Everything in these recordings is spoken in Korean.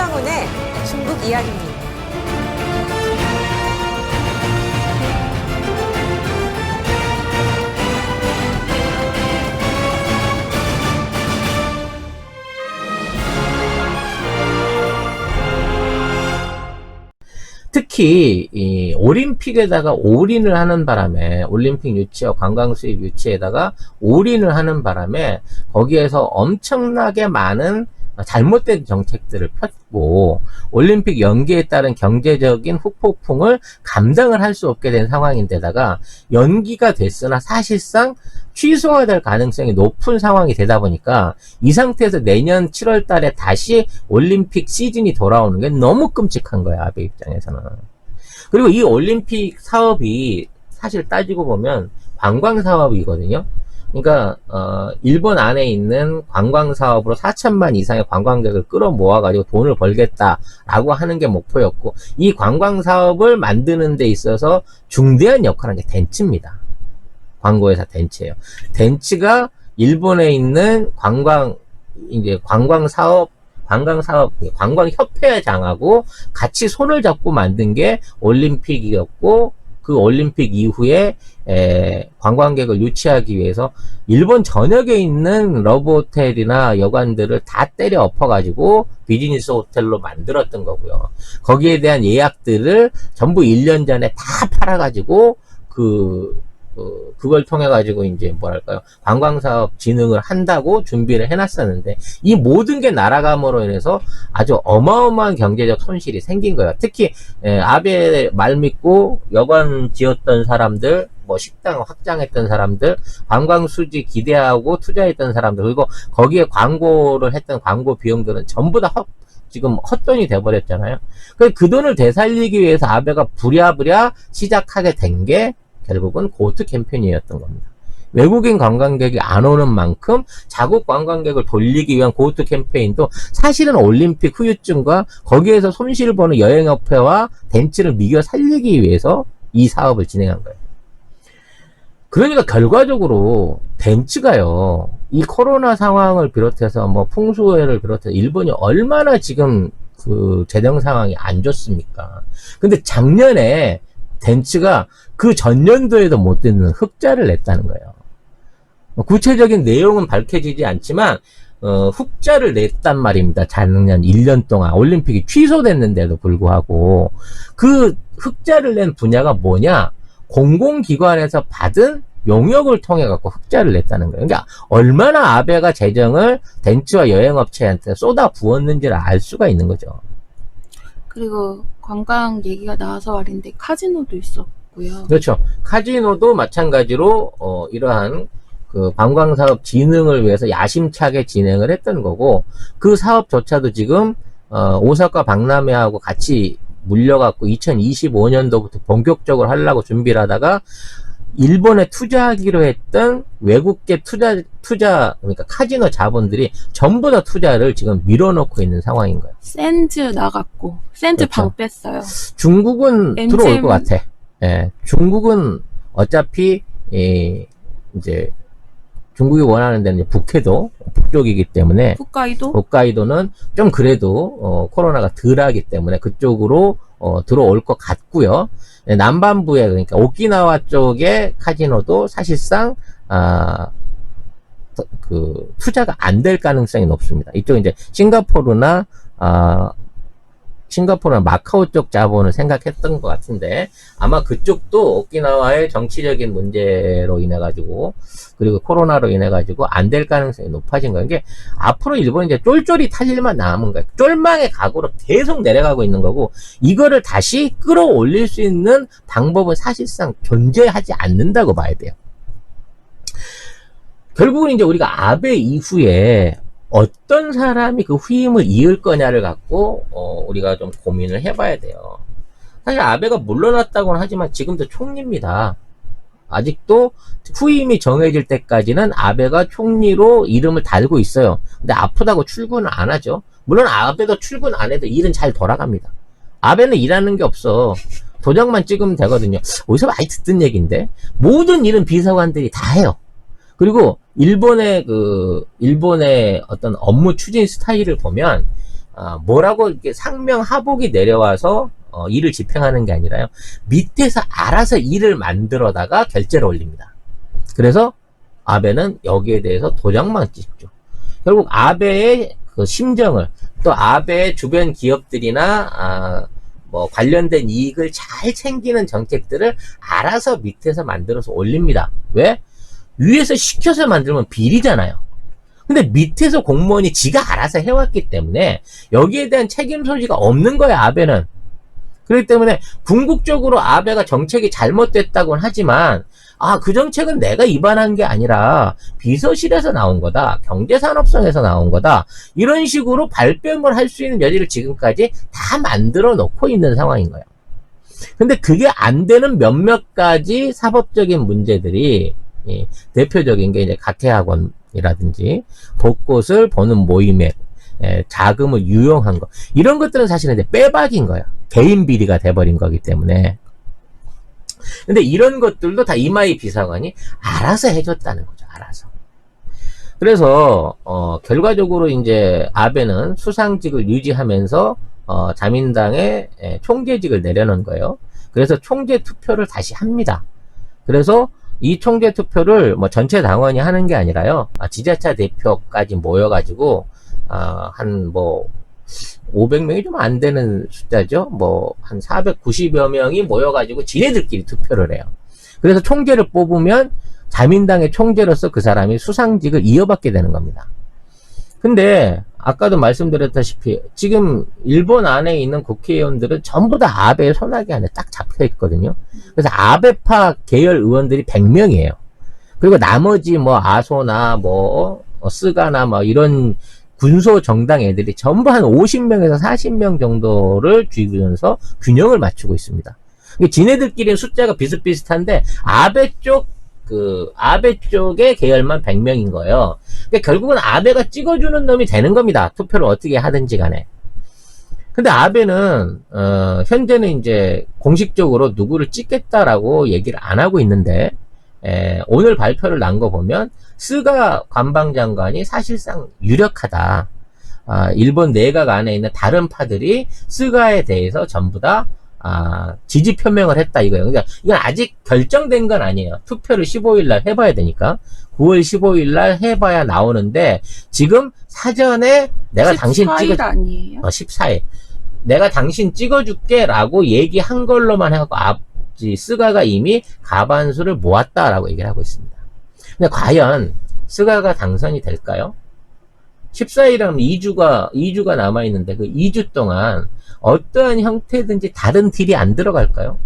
서병훈의 중국 이야기입니다. 특히 이 올림픽에다가 올인을 하는 바람에 올림픽 유치와 관광 수입 유치에다가 올인을 하는 바람에 거기에서 엄청나게 많은 잘못된 정책들을 폈고 올림픽 연기에 따른 경제적인 후폭풍을 감당을 할 수 없게 된 상황인데다가 연기가 됐으나 사실상 취소가 될 가능성이 높은 상황이 되다 보니까 이 상태에서 내년 7월 달에 다시 올림픽 시즌이 돌아오는 게 너무 끔찍한 거야, 아베 입장에서는. 그리고 이 올림픽 사업이 사실 따지고 보면 관광 사업이거든요. 그러니까 어, 일본 안에 있는 관광 사업으로 4천만 이상의 관광객을 끌어모아 가지고 돈을 벌겠다라고 하는 게 목표였고 이 관광 사업을 만드는 데 있어서 중대한 역할을 한 게 덴츠입니다. 광고회사 덴츠예요. 덴츠가 일본에 있는 관광 이제 관광 사업 관광 사업 관광 협회장하고 같이 손을 잡고 만든 게 올림픽이었고 그 올림픽 이후에 에, 관광객을 유치하기 위해서 일본 전역에 있는 러브 호텔이나 여관들을 다 때려 엎어가지고 비즈니스 호텔로 만들었던 거고요. 거기에 대한 예약들을 전부 1년 전에 다 팔아가지고 그 어, 그걸 통해 가지고 이제 뭐랄까요 관광 사업 진흥을 한다고 준비를 해놨었는데 이 모든 게 날아감으로 인해서 아주 어마어마한 경제적 손실이 생긴 거예요. 특히 에, 아베 말 믿고 여관 지었던 사람들, 뭐 식당 확장했던 사람들, 관광 수지 기대하고 투자했던 사람들 그리고 거기에 광고를 했던 광고 비용들은 전부 다 헛, 지금 헛돈이 돼버렸잖아요. 그, 그 돈을 되살리기 위해서 아베가 부랴부랴 시작하게 된 게 결국은 고트 캠페인이었던 겁니다. 외국인 관광객이 안 오는 만큼 자국 관광객을 돌리기 위한 고트 캠페인도 사실은 올림픽 후유증과 거기에서 손실을 보는 여행업회와 덴츠를 미겨 살리기 위해서 이 사업을 진행한 거예요. 그러니까 결과적으로 덴츠가요, 이 코로나 상황을 비롯해서 뭐 풍수해를 비롯해서 일본이 얼마나 지금 그 재정 상황이 안 좋습니까? 근데 작년에 덴츠가 그 전년도에도 못 듣는 흑자를 냈다는 거예요. 뭐 구체적인 내용은 밝혀지지 않지만 어, 흑자를 냈단 말입니다. 작년 1년 동안 올림픽이 취소됐는데도 불구하고 그 흑자를 낸 분야가 뭐냐? 공공기관에서 받은 용역을 통해 갖고 흑자를 냈다는 거예요. 그러니까 얼마나 아베가 재정을 덴츠와 여행업체한테 쏟아 부었는지를 알 수가 있는 거죠. 그리고 관광 얘기가 나와서 말인데 카지노도 있었고요. 그렇죠. 카지노도 마찬가지로 어, 이러한 그 관광 사업 진흥을 위해서 야심차게 진행을 했던 거고 그 사업조차도 지금 어, 오사카 박람회하고 같이 물려갖고 2025년도부터 본격적으로 하려고 준비를 하다가 일본에 투자하기로 했던 외국계 투자 투자 그러니까 카지노 자본들이 전부 다 투자를 지금 밀어넣고 있는 상황인 거예요. 샌즈 나갔고 샌즈 그렇죠. 방 뺐어요. 중국은 MGM 들어올 것 같아. 예, 중국은 어차피 이, 이제 중국이 원하는 데는 북해도 북쪽이기 때문에 홋카이도 홋카이도는 좀 그래도 어, 코로나가 덜하기 때문에 그쪽으로 어, 들어올 것 같고요. 네, 남반부에 그러니까 오키나와 쪽의 카지노도 사실상 아, 더- 그 투자가 안 될 가능성이 높습니다. 이쪽 이제 싱가포르나 아, 싱가포르나 마카오 쪽 자본을 생각했던 것 같은데 아마 그쪽도 오키나와의 정치적인 문제로 인해 가지고 그리고 코로나로 인해 가지고 안 될 가능성이 높아진 거예요. 이게 앞으로 일본이 이제 쫄쫄이 탈 일만 남은 거예요. 쫄망의 각오로 계속 내려가고 있는 거고 이거를 다시 끌어올릴 수 있는 방법은 사실상 존재하지 않는다고 봐야 돼요. 결국은 이제 우리가 아베 이후에 어떤 사람이 그 후임을 이을 거냐를 갖고 어, 우리가 좀 고민을 해봐야 돼요. 사실 아베가 물러났다고는 하지만 지금도 총리입니다. 아직도 후임이 정해질 때까지는 아베가 총리로 이름을 달고 있어요. 근데 아프다고 출근을 안 하죠. 물론 아베도 출근 안 해도 일은 잘 돌아갑니다. 아베는 일하는 게 없어. 도장만 찍으면 되거든요. 어디서 많이 듣던 얘기인데 모든 일은 비서관들이 다 해요. 그리고 일본의 그 일본의 어떤 업무 추진 스타일을 보면 어, 뭐라고 이렇게 상명 하복이 내려와서 어, 일을 집행하는 게 아니라요. 밑에서 알아서 일을 만들어다가 결제를 올립니다. 그래서 아베는 여기에 대해서 도장만 찍죠. 결국 아베의 그 심정을 또 아베의 주변 기업들이나 아, 뭐 관련된 이익을 잘 챙기는 정책들을 알아서 밑에서 만들어서 올립니다. 왜? 위에서 시켜서 만들면 비리잖아요. 근데 밑에서 공무원이 지가 알아서 해왔기 때문에 여기에 대한 책임 소지가 없는 거야 아베는. 그렇기 때문에 궁극적으로 아베가 정책이 잘못됐다고는 하지만 아 그 정책은 내가 입안한 게 아니라 비서실에서 나온 거다 경제산업성에서 나온 거다 이런 식으로 발뺌을 할 수 있는 여지를 지금까지 다 만들어 놓고 있는 상황인 거예요. 근데 그게 안 되는 몇몇 가지 사법적인 문제들이 이 대표적인 게 이제 가태학원이라든지 벚꽃을 보는 모임에 에, 자금을 유용한 거. 이런 것들은 사실은 이제 빼박인 거야. 개인 비리가 돼버린 거기 때문에. 근데 이런 것들도 다 이마이 비서관이 알아서 해줬다는 거죠 알아서. 그래서 어, 결과적으로 이제 아베는 수상직을 유지하면서 어, 자민당의 에, 총재직을 내려놓은 거예요. 그래서 총재 투표를 다시 합니다. 그래서 이 총재 투표를 뭐 전체 당원이 하는 게 아니라요. 아, 지자차 대표까지 모여가지고 아, 한뭐 500명이 좀 안 되는 숫자죠. 뭐 한 490여 명이 모여가지고 지네들끼리 투표를 해요. 그래서 총재를 뽑으면 자민당의 총재로서 그 사람이 수상직을 이어받게 되는 겁니다. 근데 아까도 말씀드렸다시피 지금 일본 안에 있는 국회의원들은 전부 다 아베의 손아귀 안에 딱 잡혀 있거든요. 그래서 아베파 계열 의원들이 100명이에요. 그리고 나머지 뭐 아소나 뭐 어, 스가나 뭐 이런 군소 정당 애들이 전부 한 50명에서 40명 정도를 쥐면서 균형을 맞추고 있습니다. 이게 지네들끼리는 숫자가 비슷비슷한데 아베 쪽 그 아베 쪽의 계열만 100명인 거예요. 그러니까 결국은 아베가 찍어주는 놈이 되는 겁니다. 투표를 어떻게 하든지 간에. 근데 아베는 어, 현재는 이제 공식적으로 누구를 찍겠다라고 얘기를 안 하고 있는데 에, 오늘 발표를 난 거 보면 스가 관방장관이 사실상 유력하다. 아, 일본 내각 안에 있는 다른 파들이 스가에 대해서 전부 다 아, 지지 표명을 했다 이거예요. 그러니까 이건 아직 결정된 건 아니에요. 투표를 15일 날 해봐야 되니까 9월 15일 날 해봐야 나오는데 지금 사전에 내가 당신 14일 찍어 아니에요? 어, 14일. 내가 당신 찍어줄게 라고 얘기한 걸로만 해갖고 앞지 스가가 이미 가반수를 모았다라고 얘기를 하고 있습니다. 근데 과연 스가가 당선이 될까요? 14일이라면 2주가, 2주가 남아있는데 그 2주 동안 어떠한 형태든지 다른 딜이 안 들어갈까요?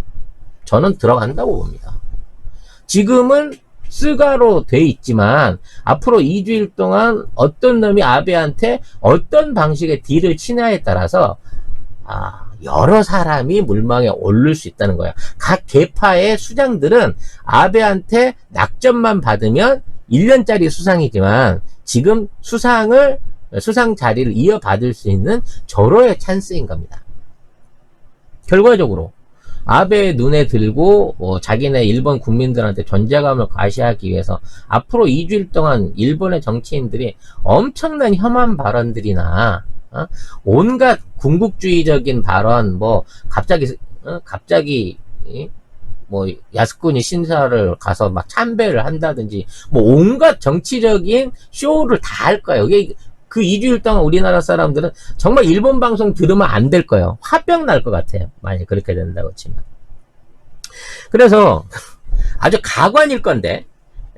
저는 들어간다고 봅니다. 지금은 스가로 돼 있지만 앞으로 2주일 동안 어떤 놈이 아베한테 어떤 방식의 딜을 치냐에 따라서 아, 여러 사람이 물망에 오를 수 있다는 거야. 각 계파의 수장들은 아베한테 낙점만 받으면 1년짜리 수상이지만 지금 수상을 수상 자리를 이어받을 수 있는 절호의 찬스인 겁니다. 결과적으로 아베의 눈에 들고 어, 자기네 일본 국민들한테 존재감을 과시하기 위해서 앞으로 2주일 동안 일본의 정치인들이 엄청난 혐한 발언들이나 어? 온갖 군국주의적인 발언 뭐 갑자기 어? 갑자기 이? 뭐 야스쿠니 신사를 가서 막 참배를 한다든지 뭐 온갖 정치적인 쇼를 다 할 거예요. 이게 그 2주일 동안 우리나라 사람들은 정말 일본 방송 들으면 안 될 거예요. 화병 날 것 같아요. 만약 그렇게 된다고 치면. 그래서 아주 가관일 건데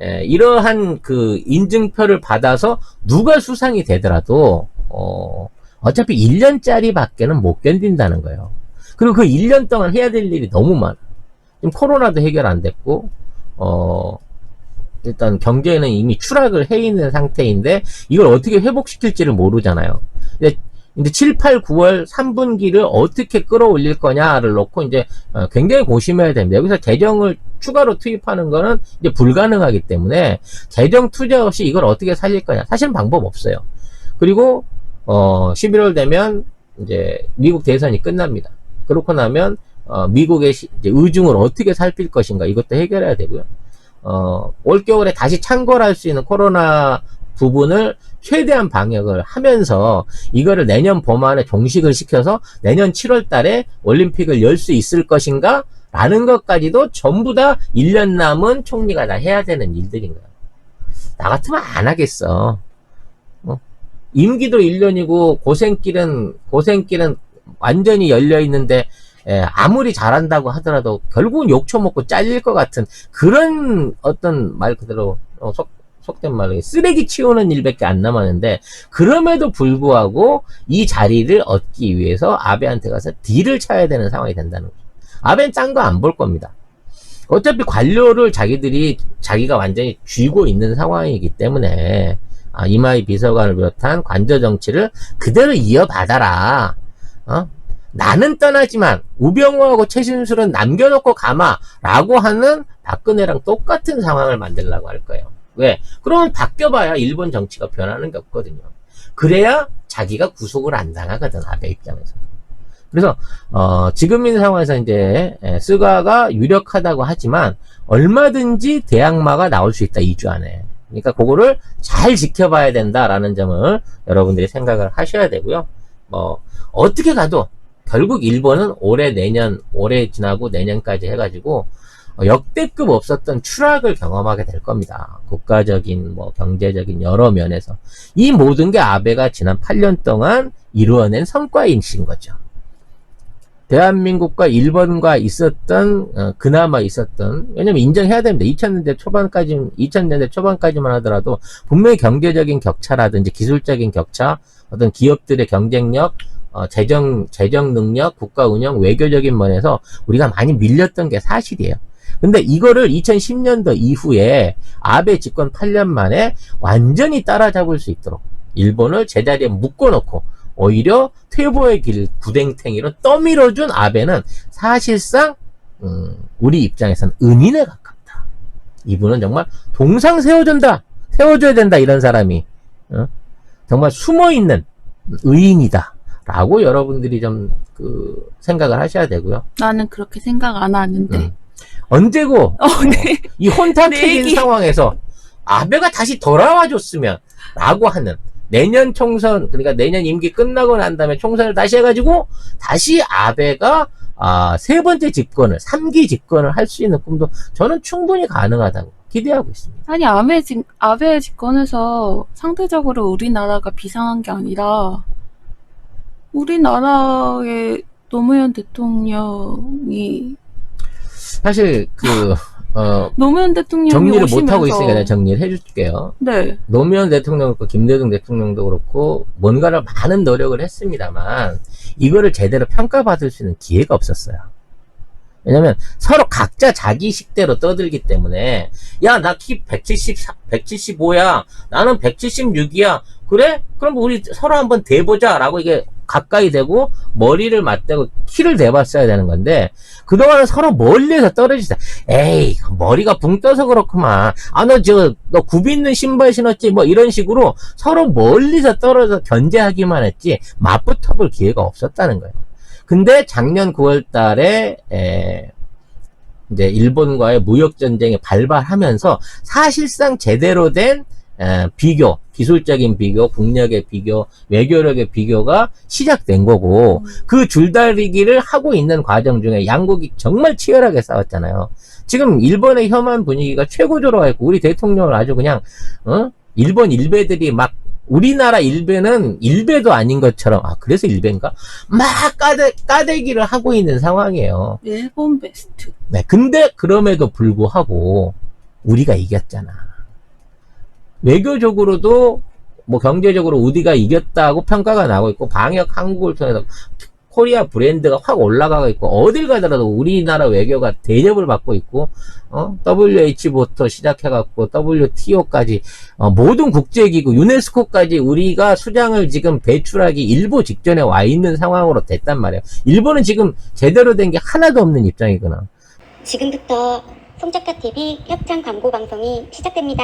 에, 이러한 그 인증표를 받아서 누가 수상이 되더라도 어, 어차피 1년짜리 밖에는 못 견딘다는 거예요. 그리고 그 1년 동안 해야 될 일이 너무 많아. 지금 코로나도 해결 안 됐고, 어, 일단 경제는 이미 추락을 해 있는 상태인데, 이걸 어떻게 회복시킬지를 모르잖아요. 이제, 이제 7, 8, 9월 3분기를 어떻게 끌어올릴 거냐를 놓고 이제 어, 굉장히 고심해야 됩니다. 여기서 재정을 추가로 투입하는 거는 이제 불가능하기 때문에 재정 투자 없이 이걸 어떻게 살릴 거냐. 사실은 방법 없어요. 그리고 어, 11월 되면 이제 미국 대선이 끝납니다. 그렇고 나면 어, 미국의 시- 의중을 어떻게 살필 것인가 이것도 해결해야 되고요. 어, 올 겨울에 다시 창궐할 수 있는 코로나 부분을 최대한 방역을 하면서 이거를 내년 봄 안에 종식을 시켜서 내년 7월 달에 올림픽을 열 수 있을 것인가? 라는 것까지도 전부 다 1년 남은 총리가 다 해야 되는 일들인 거야. 나 같으면 안 하겠어. 어? 임기도 1년이고 고생길은 고생길은 완전히 열려 있는데 예, 아무리 잘한다고 하더라도 결국은 욕처먹고 잘릴 것 같은 그런 어떤 말 그대로 어, 속, 속된 말로 쓰레기 치우는 일밖에 안 남았는데 그럼에도 불구하고 이 자리를 얻기 위해서 아베한테 가서 딜을 쳐야 되는 상황이 된다는 거죠. 아베는 딴거안 볼 겁니다. 어차피 관료를 자기들이 자기가 완전히 쥐고 있는 상황이기 때문에 아, 이마희 비서관을 비롯한 관저 정치를 그대로 이어받아라. 어? 나는 떠나지만 우병우하고 최신술은 남겨놓고 가마라고 하는 박근혜랑 똑같은 상황을 만들려고 할 거예요. 왜? 그러면 바뀌어봐야 일본 정치가 변하는 게 없거든요. 그래야 자기가 구속을 안 당하거든 아베 입장에서. 그래서 어, 지금 있는 상황에서 이제 에, 스가가 유력하다고 하지만 얼마든지 대항마가 나올 수 있다 2주 안에. 그러니까 그거를 잘 지켜봐야 된다라는 점을 여러분들이 생각을 하셔야 되고요. 뭐 어떻게 가도 결국 일본은 올해 내년 올해 지나고 내년까지 해가지고 어, 역대급 없었던 추락을 경험하게 될 겁니다. 국가적인 뭐 경제적인 여러 면에서 이 모든 게 아베가 지난 8년 동안 이루어낸 성과인 거죠. 대한민국과 일본과 있었던 어, 그나마 있었던 왜냐면 인정해야 됩니다. 2000년대 초반까지 2000년대 초반까지만 하더라도 분명히 경제적인 격차라든지 기술적인 격차, 어떤 기업들의 경쟁력, 어, 재정 재정 능력, 국가 운영, 외교적인 면에서 우리가 많이 밀렸던 게 사실이에요. 근데 이거를 2010년도 이후에 아베 집권 8년 만에 완전히 따라잡을 수 있도록 일본을 제자리에 묶어놓고 오히려 퇴보의 길 구댕탱이로 떠밀어준 아베는 사실상 음, 우리 입장에서는 은인에 가깝다. 이분은 정말 동상 세워준다, 세워줘야 된다 이런 사람이 어? 정말 숨어있는 의인이다. 라고 여러분들이 좀 그 생각을 하셔야 되고요. 나는 그렇게 생각 안 하는데. 음. 언제고 어, 네. 이 혼탁해진. 상황에서 아베가 다시 돌아와 줬으면 라고 하는 내년 총선 그러니까 내년 임기 끝나고 난 다음에 총선을 다시 해가지고 다시 아베가 아, 세 번째 집권을 3기 집권을 할 수 있는 꿈도 저는 충분히 가능하다고 기대하고 있습니다. 아니, 아베, 집, 아베 집권에서 상대적으로 우리나라가 비상한 게 아니라, 우리나라의 노무현 대통령이, 사실 그 어, 노무현 대통령이 정리를 오시면서, 못 하고 있으니까 내가 정리를 해줄게요. 네. 노무현 대통령도 그렇고 김대중 대통령도 그렇고 뭔가를 많은 노력을 했습니다만 이거를 제대로 평가받을 수 있는 기회가 없었어요. 왜냐면 서로 각자 자기 식대로 떠들기 때문에 야 나 키 170, 175야 나는 176이야 그래? 그럼 우리 서로 한번 대보자 라고 이게 가까이 대고 머리를 맞대고 키를 대봤어야 되는 건데 그동안은 서로 멀리서 떨어지자. 에이 머리가 붕 떠서 그렇구만. 아 너 저너굽 있는 신발 신었지? 뭐 이런 식으로 서로 멀리서 떨어져 견제하기만 했지 맞붙어 볼 기회가 없었다는 거예요. 근데 작년 9월 달에 에, 이제 일본과의 무역 전쟁이 발발하면서 사실상 제대로 된 에, 비교, 기술적인 비교, 국력의 비교, 외교력의 비교가 시작된 거고 그 줄다리기를 하고 있는 과정 중에 양국이 정말 치열하게 싸웠잖아요. 지금 일본의 혐한 분위기가 최고조로 가 있고 우리 대통령을 아주 그냥 어? 일본 일베들이 막 우리나라 일베는 일베도 아닌 것처럼 아 그래서 일베인가 막 까대 까대기를 하고 있는 상황이에요. 일본 베스트. 네, 근데 그럼에도 불구하고 우리가 이겼잖아. 외교적으로도 뭐 경제적으로 우리가 이겼다고 평가가 나고 있고 방역 한국을 통해서 코리아 브랜드가 확 올라가고 있고 어딜 가더라도 우리나라 외교가 대접을 받고 있고 어? WH부터 시작해갖고 WTO까지 어, 모든 국제기구 유네스코까지 우리가 수장을 지금 배출하기 일보 직전에 와 있는 상황으로 됐단 말이에요. 일본은 지금 제대로 된 게 하나도 없는 입장이구나. 지금부터 송작가 TV 협찬 광고 방송이 시작됩니다.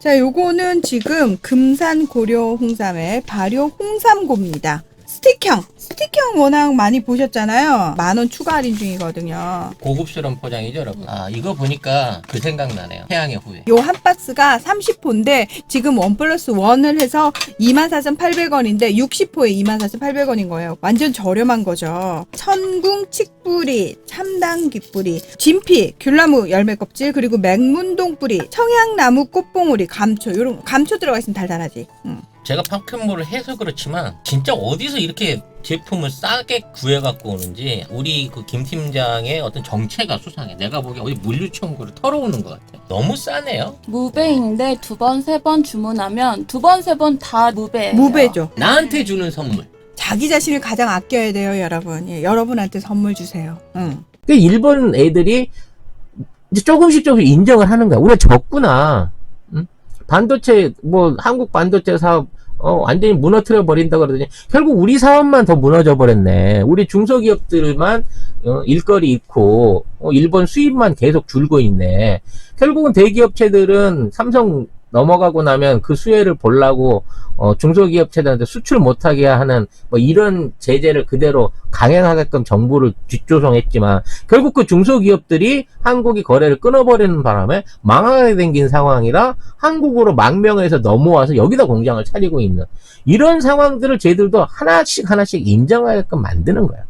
자, 요거는 지금 금산 고려 홍삼의 발효 홍삼고입니다. 스틱형. 스틱형 워낙 많이 보셨잖아요. 만 원 추가 할인 중이거든요. 고급스러운 포장이죠, 여러분. 아, 이거 보니까 그 생각 나네요. 태양의 후예. 요 한 박스가 30호인데 지금 원 플러스 원을 해서 24,800원인데 60호에 24,800원인 거예요. 완전 저렴한 거죠. 천궁 칡뿌리, 참당 깃뿌리, 진피, 귤나무 열매 껍질 그리고 맹문동 뿌리, 청양나무 꽃봉오리, 감초 요런 감초 들어가 있으면 달달하지. 음. 제가 파크몰을 해서 그렇지만 진짜 어디서 이렇게 제품을 싸게 구해갖고 오는지 우리 그 김 팀장의 어떤 정체가 수상해. 내가 보기에 어디 물류청구를 털어오는 것 같아. 너무 싸네요. 무배인데 두 번, 세 번 주문하면 두 번, 세 번 다 무배예요. 무배죠. 나한테 주는 선물. 자기 자신을 가장 아껴야 돼요, 여러분. 예, 여러분한테 선물 주세요. 응. 그 일본 애들이 이제 조금씩 조금씩 인정을 하는 거야. 우리가 졌구나. 응? 반도체 뭐 한국 반도체 사업 어, 완전히 무너뜨려 버린다 그러더니 결국 우리 사업만 더 무너져 버렸네. 우리 중소기업들만 어, 일거리 잃고 어, 일본 수입만 계속 줄고 있네. 결국은 대기업체들은 삼성 넘어가고 나면 그 수혜를 보려고 어, 중소기업체들한테 수출 못하게 하는 뭐 이런 제재를 그대로 강행하게끔 정부를 뒷조성했지만 결국 그 중소기업들이 한국이 거래를 끊어버리는 바람에 망하게 생긴 상황이라 한국으로 망명해서 넘어와서 여기다 공장을 차리고 있는 이런 상황들을 쟤들도 하나씩 하나씩 인정하게끔 만드는 거야.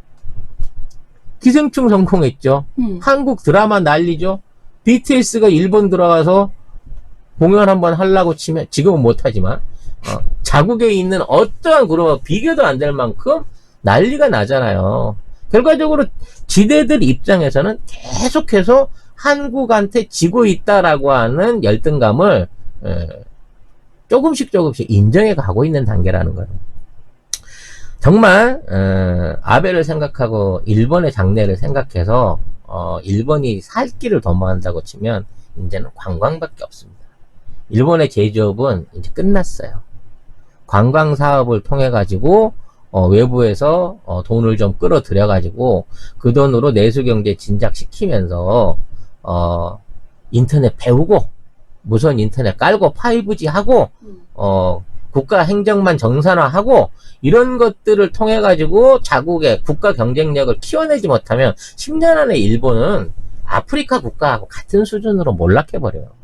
기생충 성공했죠. 음. 한국 드라마 난리죠. BTS가 일본 들어가서 공연 한번 하려고 치면 지금은 못하지만 어, 자국에 있는 어떠한 그룹과 비교도 안 될 만큼 난리가 나잖아요. 결과적으로 지대들 입장에서는 계속해서 한국한테 지고 있다라고 하는 열등감을 에, 조금씩 조금씩 인정해 가고 있는 단계라는 거예요. 정말 어, 아베를 생각하고 일본의 장래를 생각해서 어, 일본이 살 길을 도모한다고 치면 이제는 관광밖에 없습니다. 일본의 제조업은 이제 끝났어요. 관광 사업을 통해 가지고 어, 외부에서 어, 돈을 좀 끌어들여 가지고 그 돈으로 내수 경제 진작시키면서 어, 인터넷 배우고 무선 인터넷 깔고 5G 하고 음. 어, 국가 행정만 정산화하고 이런 것들을 통해 가지고 자국의 국가 경쟁력을 키워내지 못하면 10년 안에 일본은 아프리카 국가하고 같은 수준으로 몰락해 버려요.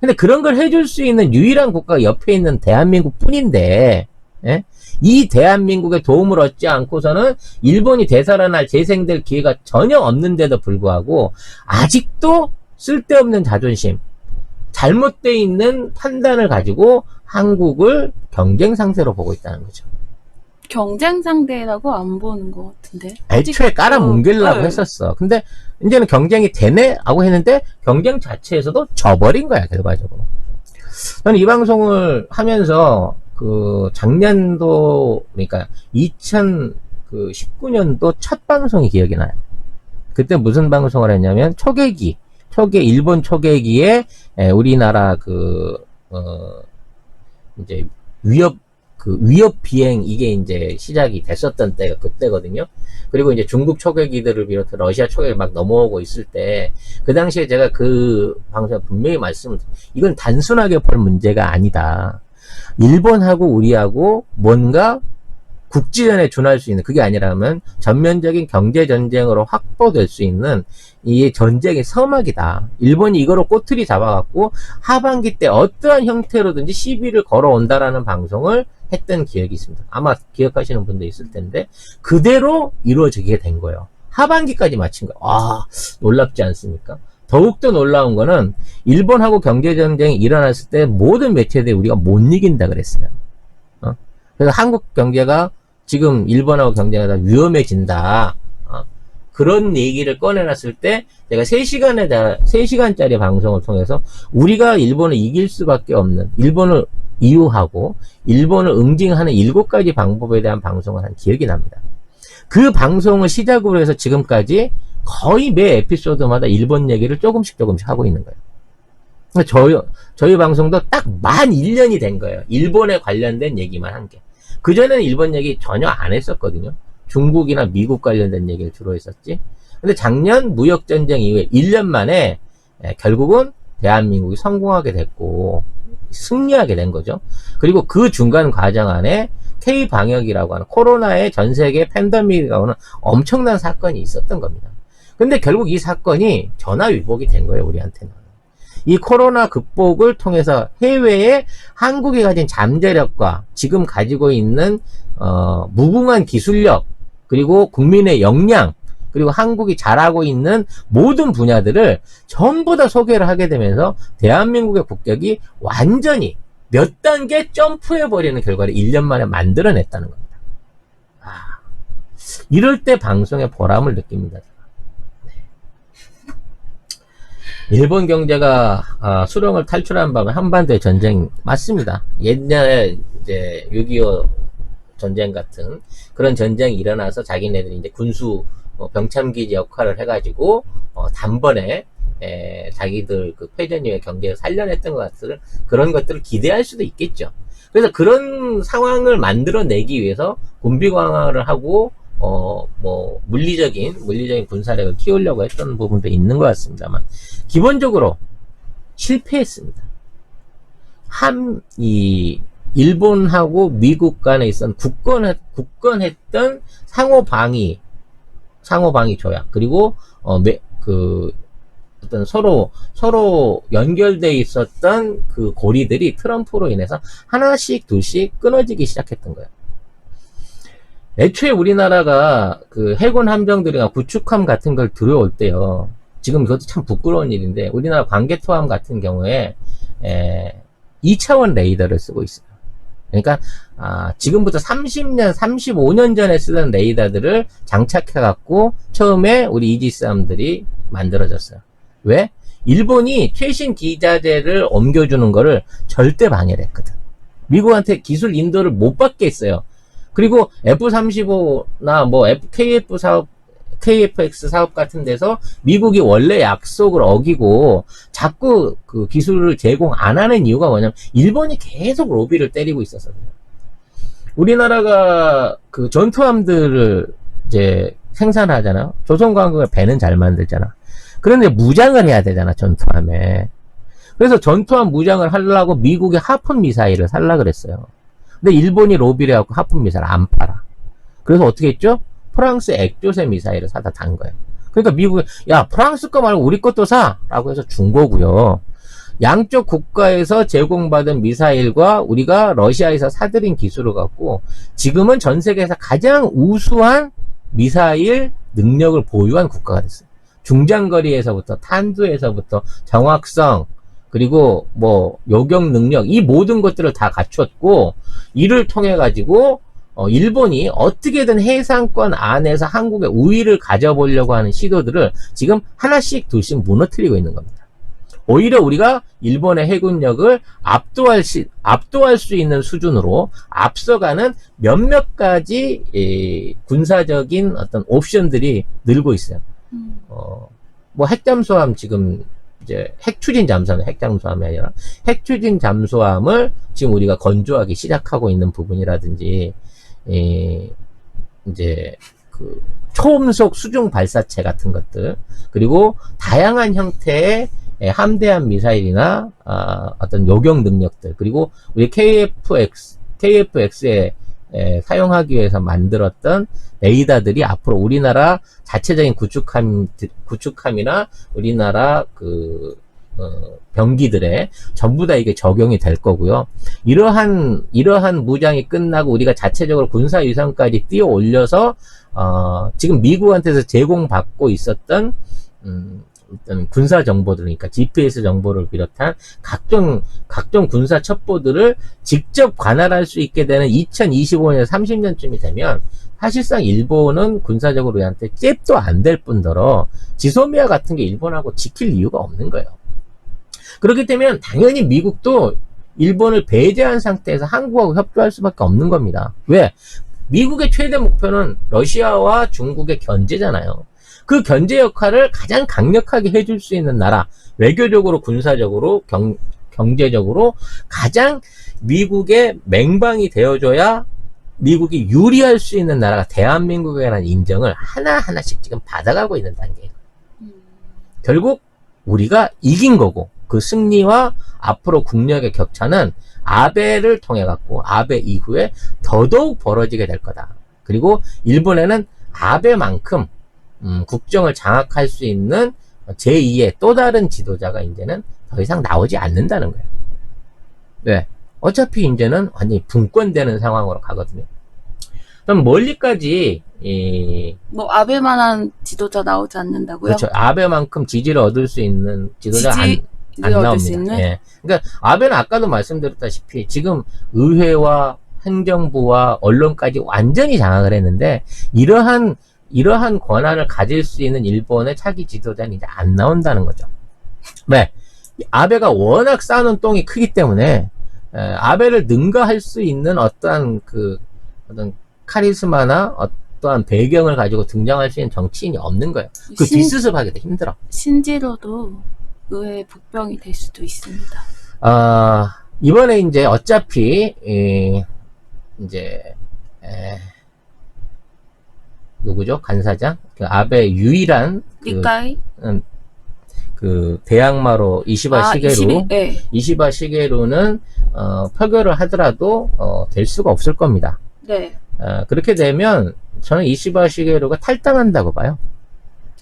근데 그런 걸 해줄 수 있는 유일한 국가가 옆에 있는 대한민국 뿐인데, 예? 이 대한민국의 도움을 얻지 않고서는 일본이 되살아날 재생될 기회가 전혀 없는데도 불구하고 아직도 쓸데없는 자존심, 잘못되어 있는 판단을 가지고 한국을 경쟁 상태로 보고 있다는 거죠. 경쟁 상대라고 안 보는 것 같은데. 애초에 깔아뭉개려고 네. 했었어. 근데 이제는 경쟁이 되네? 하고 했는데 경쟁 자체에서도 져버린 거야, 결과적으로. 저는 이 방송을 하면서 그 작년도, 그러니까 2019년도 첫 방송이 기억이 나요. 그때 무슨 방송을 했냐면 초계기, 초계, 일본 초계기에 에, 우리나라 그, 어, 이제 위협, 그 위협 비행 이게 이제 시작이 됐었던 때가 그때거든요. 그리고 이제 중국 초계기들을 비롯해 러시아 초계기 막 넘어오고 있을 때, 그 당시에 제가 그 방송에 분명히 말씀을, 이건 단순하게 볼 문제가 아니다. 일본하고 우리하고 뭔가 국지전에 준할 수 있는, 그게 아니라면 전면적인 경제 전쟁으로 확보될 수 있는 이 전쟁의 서막이다. 일본이 이거로 꼬투리 잡아갖고 하반기 때 어떠한 형태로든지 시비를 걸어온다라는 방송을 했던 기억이 있습니다. 아마 기억하시는 분도 있을 텐데 그대로 이루어지게 된 거예요. 하반기까지 마친 거예요. 아, 놀랍지 않습니까? 더욱더 놀라운 거는 일본하고 경제전쟁이 일어났을 때 모든 매체들이 우리가 못 이긴다 그랬어요. 어? 그래서 한국 경제가 지금 일본하고 경쟁하다 위험해진다. 어? 그런 얘기를 꺼내놨을 때 제가 3시간에 다 3시간짜리 방송을 통해서 우리가 일본을 이길 수밖에 없는 일본을 이유하고 일본을 응징하는 일곱 가지 방법에 대한 방송을 한 기억이 납니다. 그 방송을 시작으로 해서 지금까지 거의 매 에피소드마다 일본 얘기를 조금씩 조금씩 하고 있는 거예요. 그러니까 저희, 저희 방송도 딱 만 1년이 된 거예요. 일본에 관련된 얘기만 한 게. 그전에는 일본 얘기 전혀 안 했었거든요. 중국이나 미국 관련된 얘기를 주로 했었지. 근데 작년 무역전쟁 이후에 1년 만에 에, 결국은 대한민국이 성공하게 됐고, 승리하게 된 거죠. 그리고 그 중간 과정 안에 K 방역이라고 하는 코로나의 전 세계 팬데믹이라고 하는 엄청난 사건이 있었던 겁니다. 근데 결국 이 사건이 전화 위복이 된 거예요, 우리한테는. 이 코로나 극복을 통해서 해외에 한국이 가진 잠재력과 지금 가지고 있는 어, 무궁한 기술력 그리고 국민의 역량 그리고 한국이 잘하고 있는 모든 분야들을 전부 다 소개를 하게 되면서 대한민국의 국격이 완전히 몇 단계 점프해버리는 결과를 1년 만에 만들어냈다는 겁니다. 아, 이럴 때 방송의 보람을 느낍니다. 네. 일본 경제가 아, 수령을 탈출한 밤에 한반도의 전쟁 맞습니다. 옛날에 이제 6.25 전쟁 같은 그런 전쟁이 일어나서 자기네들이 이제 군수 어, 병참기지 역할을 해가지고 어, 단번에 에, 자기들 그 패전 이후의 경제를 살려냈던 것 같은 그런 것들을 기대할 수도 있겠죠. 그래서 그런 상황을 만들어내기 위해서 군비 강화를 하고 어 뭐 물리적인 물리적인 군사력을 키우려고 했던 부분도 있는 것 같습니다만 기본적으로 실패했습니다. 한 이 일본하고 미국 간에 있었던 굳건 굳건했던 상호 방위 상호 방위 조약 그리고 어그 어떤 서로 서로 연결돼 있었던 그 고리들이 트럼프로 인해서 하나씩 둘씩 끊어지기 시작했던 거예요. 애초에 우리나라가 그 해군 함정들이나 구축함 같은 걸 들여올 때요. 지금 이것도 참 부끄러운 일인데 우리나라 관계토함 같은 경우에 에, 2차원 레이더를 쓰고 있어요. 그러니까 아, 지금부터 30년, 35년 전에 쓰던 레이더들을 장착해 갖고 처음에 우리 이지스함들이 만들어졌어요. 왜? 일본이 최신 기자재를 옮겨주는 거를 절대 방해를 했거든. 미국한테 기술 인도를 못 받게 했어요. 그리고 F-35나 뭐 KF 사업, KFX 사업 같은 데서 미국이 원래 약속을 어기고 자꾸 그 기술을 제공 안 하는 이유가 뭐냐면 일본이 계속 로비를 때리고 있었어요. 우리나라가 그 전투함들을 이제 생산하잖아요. 조선광국의 배는 잘 만들잖아. 그런데 무장을 해야 되잖아, 전투함에. 그래서 전투함 무장을 하려고 미국의 하품 미사일을 살라 그랬어요. 근데 일본이 로비를 해갖고 하품 미사일 안 팔아. 그래서 어떻게 했죠? 프랑스 액조세 미사일을 사다 단 거예요. 그러니까 미국이, 야, 프랑스 거 말고 우리 것도 사! 라고 해서 준 거고요. 양쪽 국가에서 제공받은 미사일과 우리가 러시아에서 사들인 기술을 갖고 지금은 전 세계에서 가장 우수한 미사일 능력을 보유한 국가가 됐어요. 중장거리에서부터 탄두에서부터 정확성 그리고 뭐 요격 능력 이 모든 것들을 다 갖췄고 이를 통해 가지고 어, 일본이 어떻게든 해상권 안에서 한국의 우위를 가져보려고 하는 시도들을 지금 하나씩 둘씩 무너뜨리고 있는 겁니다. 오히려 우리가 일본의 해군력을 압도할 시, 압도할 수 있는 수준으로 앞서가는 몇몇 가지 이, 군사적인 어떤 옵션들이 늘고 있어요. 음. 어, 뭐 핵잠수함 지금 이제 핵추진 잠수함, 핵잠수함이 아니라 핵추진 잠수함을 지금 우리가 건조하기 시작하고 있는 부분이라든지, 이, 이제 그 초음속 수중 발사체 같은 것들, 그리고 다양한 형태의 예, 함대함 미사일이나 아, 어떤 요격 능력들, 그리고 우리 KFX, KFX에 에, 사용하기 위해서 만들었던 레이더들이 앞으로 우리나라 자체적인 구축함, 구축함이나 우리나라 그, 어, 병기들에 전부 다 이게 적용이 될 거고요. 이러한, 이러한 무장이 끝나고 우리가 자체적으로 군사 유산까지 뛰어 올려서, 어, 지금 미국한테서 제공받고 있었던, 음, 일단 군사 정보들, 그러니까 GPS 정보를 비롯한 각종, 각종 군사 첩보들을 직접 관할할 수 있게 되는 2025년 30년쯤이 되면 사실상 일본은 군사적으로 우리한테 잽도 안 될 뿐더러 지소미아 같은 게 일본하고 지킬 이유가 없는 거예요. 그렇기 때문에 당연히 미국도 일본을 배제한 상태에서 한국하고 협조할 수밖에 없는 겁니다. 왜? 미국의 최대 목표는 러시아와 중국의 견제잖아요. 그 견제 역할을 가장 강력하게 해줄 수 있는 나라, 외교적으로, 군사적으로, 경, 경제적으로 가장 미국의 맹방이 되어줘야 미국이 유리할 수 있는 나라가 대한민국이라는 인정을 하나하나씩 지금 받아가고 있는 단계예요. 음. 결국 우리가 이긴 거고 그 승리와 앞으로 국력의 격차는 아베를 통해 갖고 아베 이후에 더더욱 벌어지게 될 거다. 그리고 일본에는 아베만큼 음, 국정을 장악할 수 있는 제2의 또 다른 지도자가 이제는 더 이상 나오지 않는다는 거예요. 왜? 어차피 이제는 완전히 분권되는 상황으로 가거든요. 그럼 멀리까지 이 뭐 아베만한 지도자 나오지 않는다고요? 그렇죠. 아베만큼 지지를 얻을 수 있는 지도자 안, 지지를 안 얻을 나옵니다. 수 있는? 예. 그러니까 아베는 아까도 말씀드렸다시피 지금 의회와 행정부와 언론까지 완전히 장악을 했는데 이러한 이러한 권한을 가질 수 있는 일본의 차기 지도자는 이제 안 나온다는 거죠. 왜? 아베가 워낙 쌓아놓은 똥이 크기 때문에 에, 아베를 능가할 수 있는 어떠한 그 어떤 카리스마나 어떠한 배경을 가지고 등장할 수 있는 정치인이 없는 거예요. 그 신- 뒷수습하기도 힘들어. 신지로도 의회 북병이 될 수도 있습니다. 아, 이번에 이제 어차피, 이, 이제, 에, 누구죠? 간사장? 그 아베 유일한 그? 음, 그 대항마로 이시바 시게루, 22, 네. 이시바 시게루는 어, 표결을 하더라도 어, 될 수가 없을 겁니다. 네. 어, 그렇게 되면 저는 이시바 시게루가 탈당한다고 봐요.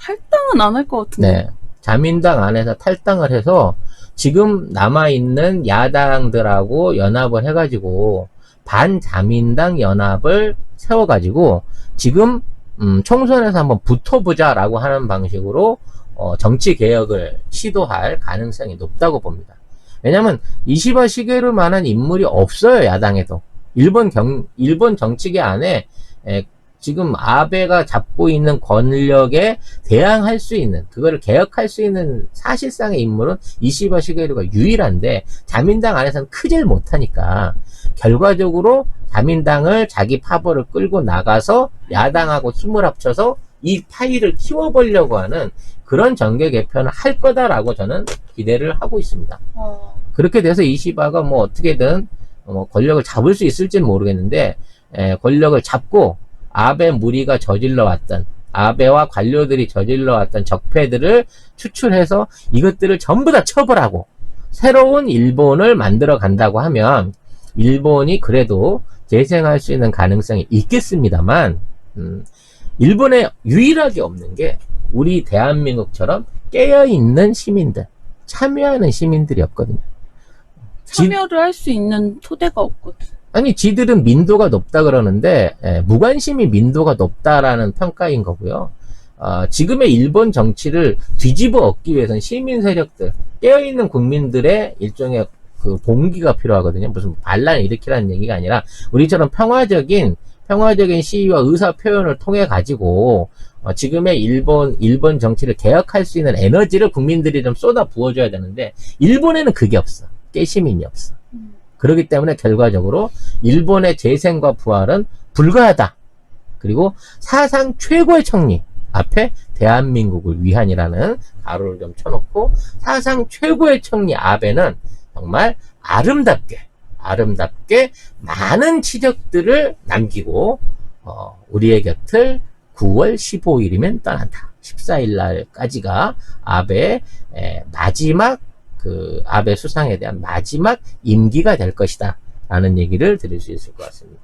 탈당은 안 할 것 같은데. 네. 자민당 안에서 탈당을 해서 지금 남아있는 야당들하고 연합을 해가지고 반자민당 연합을 세워가지고 지금 음, 총선에서 한번 붙어보자라고 하는 방식으로 어, 정치 개혁을 시도할 가능성이 높다고 봅니다. 왜냐하면 이시바 시게루 만한 인물이 없어요 야당에도 일본 경 일본 정치계 안에 에, 지금 아베가 잡고 있는 권력에 대항할 수 있는 그거를 개혁할 수 있는 사실상의 인물은 이시바 시게루가 유일한데 자민당 안에서는 크질 못하니까 결과적으로 자민당을 자기 파벌을 끌고 나가서 야당하고 힘을 합쳐서 이 파이를 키워보려고 하는 그런 정계 개편을 할 거다라고 저는 기대를 하고 있습니다. 어, 그렇게 돼서 이시바가 뭐 어떻게든 뭐 권력을 잡을 수 있을지는 모르겠는데 에, 권력을 잡고 아베 무리가 저질러 왔던 아베와 관료들이 저질러 왔던 적폐들을 추출해서 이것들을 전부 다 처벌하고 새로운 일본을 만들어 간다고 하면 일본이 그래도 재생할 수 있는 가능성이 있겠습니다만 음, 일본에 유일하게 없는 게 우리 대한민국처럼 깨어 있는 시민들 참여하는 시민들이 없거든요. 지- 참여를 할 수 있는 토대가 없거든. 아니 지들은 민도가 높다 그러는데 에, 무관심이 민도가 높다라는 평가인 거고요. 어, 지금의 일본 정치를 뒤집어 엎기 위해서는 시민 세력들 깨어있는 국민들의 일종의 그 봉기가 필요하거든요. 무슨 반란을 일으키라는 얘기가 아니라 우리처럼 평화적인 평화적인 시위와 의사 표현을 통해 가지고 어, 지금의 일본 일본 정치를 개혁할 수 있는 에너지를 국민들이 좀 쏟아 부어줘야 되는데 일본에는 그게 없어. 깨시민이 없어. 그렇기 때문에 결과적으로 일본의 재생과 부활은 불가하다. 그리고 사상 최고의 청리 앞에 대한민국을 위한이라는 가로를 좀 쳐놓고 사상 최고의 청리 아베는 정말 아름답게 아름답게 많은 치적들을 남기고 어, 우리의 곁을 9월 15일이면 떠난다. 14일 날까지가 아베의 에, 마지막 그 아베 수상에 대한 마지막 임기가 될 것이다. 라는 얘기를 드릴 수 있을 것 같습니다.